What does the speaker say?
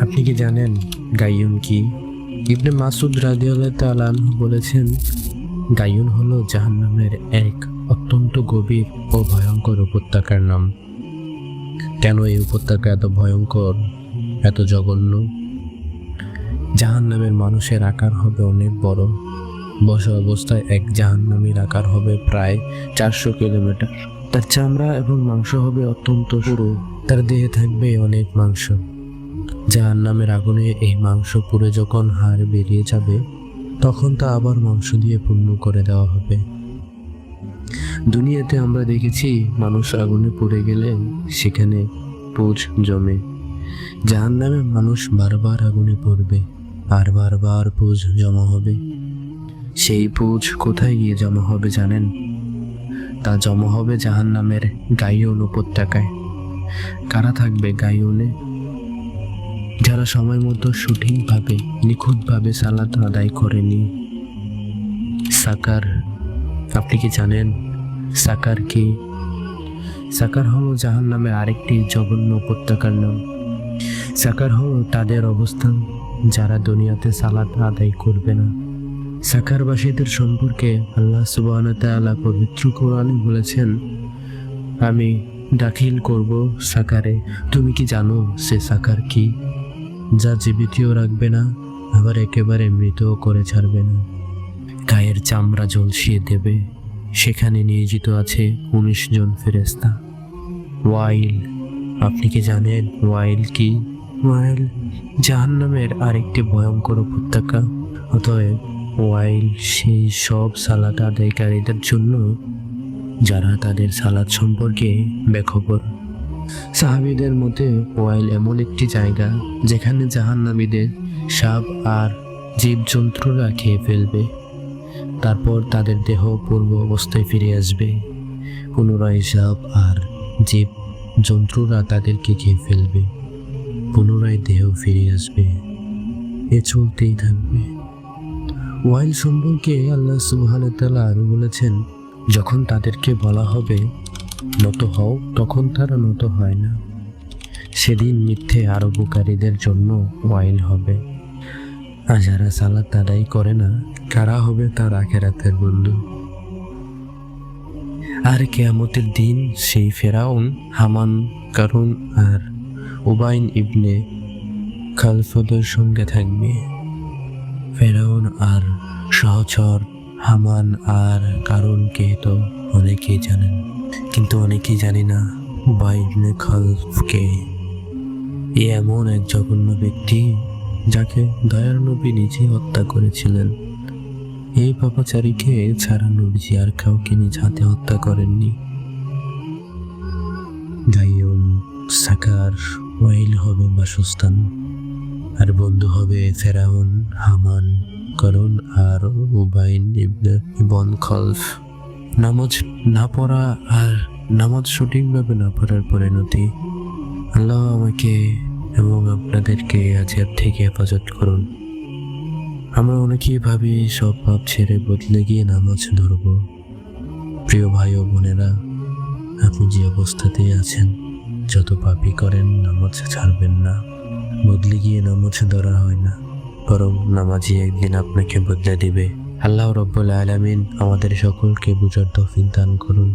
আপনি কি জানেন গাইয়ুন কি? ইবনে মাসুদ রাদিয়াল্লাহু তাআলা আনহু বলেছেন, গাইয়ুন হলো জাহান্নামের এক অত্যন্ত গভীর ও ভয়ঙ্কর উপত্যকার নাম। কেন এই উপত্যকা এত ভয়ঙ্কর, এত জঘন্য? জাহান্নামের মানুষের আকার হবে অনেক বড়। বসা অবস্থায় এক জাহান্নামীর আকার হবে প্রায় চারশো কিলোমিটার। তার চামড়া এবং মাংস হবে অত্যন্ত পুরো তার দেহে থাকবে অনেক মাংস। জাহান নামের আগুনে এই মাংস পুড়ে যখন হাড় বেরিয়ে যাবে, তখন তা আবার মাংস দিয়ে পূর্ণ করে দেওয়া হবে। দুনিয়াতে আমরা দেখেছি, মানুষ আগুনে পুড়ে গেলে সেখানে পুজ জমে। জাহান নামে মানুষ বারবার আগুনে পড়বে, আর বারবার পুজ জমা হবে। সেই পুজ কোথায় গিয়ে জমা হবে জানেন? তা জমা হবে জাহান নামের গাইয়ন উপত্যকায়। কারা থাকবে গাইয়নে যারা সময় মতো সঠিকভাবে, নিখুঁতভাবে সালাত আদায় করেনি। সাকার, আপনি কি জানেন সাকার কি? সাকার হলো জাহান নামের আরেকটি জঘন্য উপত্যকার নাম। সাকার হলো তাদের অবস্থান, যারা দুনিয়াতে সালাত আদায় করবে না। সাকারবাসীদের সম্পর্কে আল্লাহ সুবাহ তাআলা পবিত্র কোরআনে বলেছেন, আমি দাখিল করব সাকারে। তুমি কি জানো সে সাকার কি? যা জীবিতও রাখবে না, আবার একেবারে মৃতও করে ছাড়বে না। গায়ের চামড়া ঝলসিয়ে দেবে, সেখানে নিয়োজিত আছে উনিশ জন ফেরেস্তা ওয়াইল, আপনি কি জানেন ওয়াইল কি? ওয়াইল জাহান্নামের আরেকটি ভয়ঙ্কর উপত্যকা। অতএব ওয়াইল সেই সব সালাত আদায়কারীদের জন্য, যারা তাদের সালাদ সম্পর্কে বেখবর। সাহাবিদের মধ্যে ওয়াইল এমন একটি জায়গা যেখানে জাহান্নামীদের সাপ আর জীবজন্তুরা খেয়ে ফেলবে। তারপর তাদের দেহ পূর্ব অবস্থায় ফিরে আসবে। পুনরায় সাপ আর জীব জন্তুরা তাদেরকে খেয়ে ফেলবে। পুনরায় দেহ ফিরে আসবে। এ চলতেই থাকবে। ওয়াইল সম্পর্কে আল্লাহ সুবহান তাআলা আরও বলেছেন, যখন তাদেরকে বলা হবে নত হও, তখন তারা নত হয় না। সেদিন মিথ্যে আরোপকারীদের জন্য ওয়াইল হবে। আর যারা সালাত আদায় করে না, কারা হবে তার আখেরাতের বন্ধু। আর কেয়ামতের দিন সেই ফেরাউন, হামান, কারুন আর উবাইন ইবনে খালফদের সঙ্গে থাকবে। ফেরাউন আর সহচর হামান আর কারণকে তো অনেকেই জানেন। কিন্তু অনেকেই জানি না বাইবনে খালফকে। এ এমন এক জঘন্য ব্যক্তি যাকে দয়ার নবী নিজে হত্যা করেছিলেন। এই পাপাচারীকে ছাড়া নবীজি আর কাউকে নিজ হাতে হত্যা করেননি। গাইয়ন সাকার ওয়াইল হবে বাসস্থান, আর বন্ধু হবে ফেরাউন, হামান উবাইন ইবনে খলফ। নামাজ না পড়া আর নামাজ সঠিকভাবে না পড়ার পরিণতি আল্লাহ আমাকে এবং আপনাদেরকে আজের থেকে হেফাজত করুন। আমরা অনেকেই ভাবি সব পাপ ছেড়ে বদলে গিয়ে নামাজ ধরব। প্রিয় ভাই ও বোনেরা, আপনি যে অবস্থাতেই আছেন, যত পাপই করেন, নামাজ ছাড়বেন না। বদলে গিয়ে নামাজ ধরা হয় না, বরং নামাজি একদিন আপনাকে বদলে দিবে। আল্লাহ রব্বুল আলমিন আমাদের সকলকে বুঝার তৌফিক দান করুন।